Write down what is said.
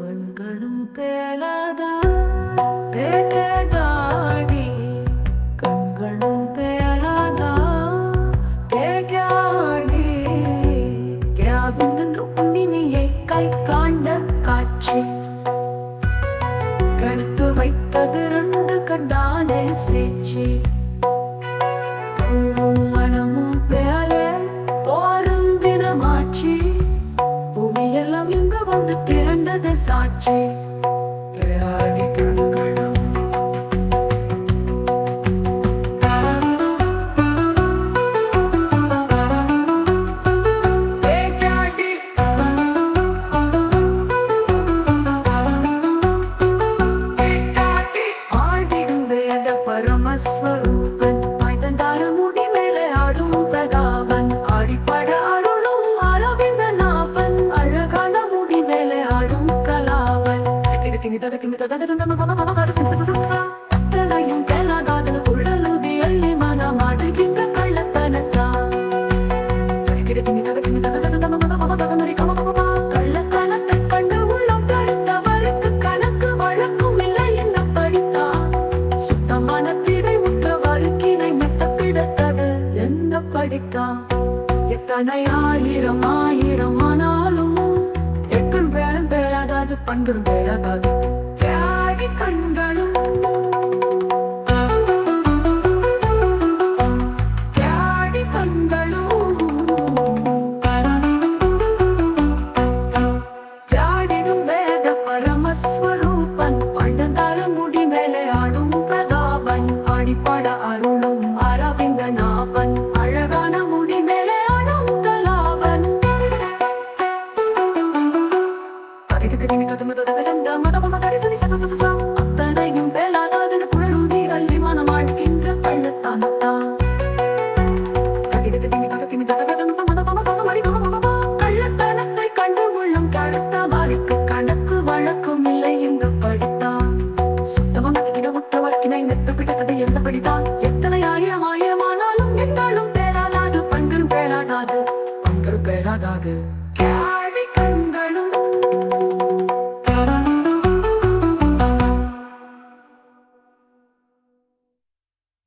கண்களும் பேலாதா கேகாடி கண்களும் பேலாதா கேகாடி கியாவின் ருக்மிணியை கை காண்ட காட்சி. கடுத்து வைத்தது ரெண்டு கண்டானே சேச்சி. இங்கு திரண்டது சாட்சி அத்தனையும் கேளாதாதன குழலுதி அள்ளி மனமாடுகின்ற கள்ளத்தனத்தான் கள்ளத்தனத்தை கண்டு உள்ளம் கருத்தவருக்கு கணக்கு வழக்கும் இல்லை என்ன சுத்தமான மெத்த என்ன எத்தனை ஆயிரம் ஆயிரம் பேராகாது பண்பும் பேராகாது கண்களும் கேடி கண்களும் யாடிடும் வேத பரமஸ்வரூபன் பண்டதார முடி மேலே ஆடும் பிரதாபன் ஆடிப்பட அருளும் அத்தனையும் வேளாதாதன குழலுதி அள்ளி மனமாடுகின்ற கள்ளத்தானத்தான் கள்ளத்தனத்தை கண்டு உள்ளம் கழுத்த மாறிக்கு கணக்கு வழக்கும் இல்லை என்று படித்தான் சுத்தமாக இடமுற்ற வழக்கினை மெத்து பிடித்தது என்ன படித்தான் எத்தனை ஆயிரம் ஆயிரம் ஆனாலும் எங்காலும் பேராதாது பண்கள் பேராதாது பண்கள் பேராதாது